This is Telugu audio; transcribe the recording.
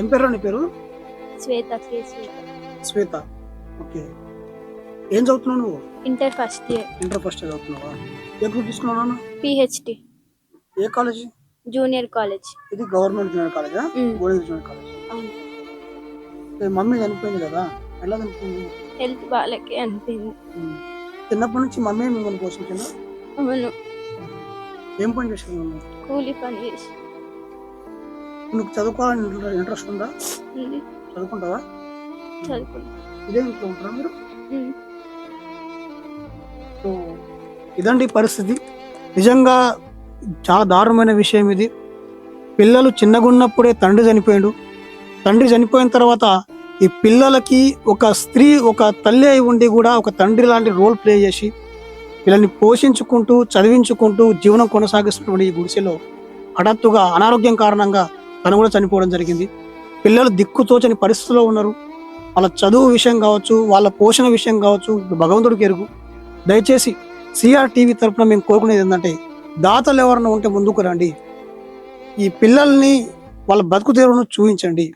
ఏం పేరు నీ పేరు? శ్వేత కే శ్వేత. శ్వేత. ఓకే. ఏం చదువుతున్నావు నువ్వు? Inter first year inter first చదువుతున్నావా? ఏ గ్రూప్ తీసుకున్నావు పిహెచ్డి ఏ కాలేజ్? జూనియర్ కాలేజ్ ఇది గవర్నమెంట్ జూనియర్ కాలేజా. Government junior college? మమ్మీ చనిపోయింది కదా? ఎలా చనిపోయింది? హెల్త్ బాగాలేకే అనిపింది. చిన్నప్పటి నుంచి మమ్మీ మిమ్మల్ని పోషించిందా? అవును. ఏం పని చేసింది కూలి పని చేసి నీకు చదువుకోవాలని ఇంట్రెస్ట్ ఉందా? చదువుకుంటావా? ఇదే ఇంట్లో ఉంటారా మీరు. సో ఇదండి పరిస్థితి. నిజంగా చాలా దారుణమైన విషయం ఇది. పిల్లలు చిన్నగున్నప్పుడే తండ్రి చనిపోయాడు. తండ్రి చనిపోయిన తర్వాత ఈ పిల్లలకి ఒక స్త్రీ ఒక తల్లి అయి ఉండి కూడా ఒక తండ్రి లాంటి రోల్ ప్లే చేసి వీళ్ళని పోషించుకుంటూ చదివించుకుంటూ జీవనం కొనసాగిస్తున్నటువంటి ఈ గుడిసెలో హఠాత్తుగా అనారోగ్యం కారణంగా తను కూడా చనిపోవడం జరిగింది. పిల్లలు దిక్కుతోచని పరిస్థితిలో ఉన్నారు. వాళ్ళ చదువు విషయం కావచ్చు వాళ్ళ పోషణ విషయం కావచ్చు భగవంతుడికి ఎరుగు. దయచేసి సిఆర్ టీవీ తరఫున మేము కోరుకునేది ఏంటంటే దాతలు ఎవరైనా ఉంటే ముందుకు రండి. ఈ పిల్లల్ని వాళ్ళ బతుకు తీరును చూపించండి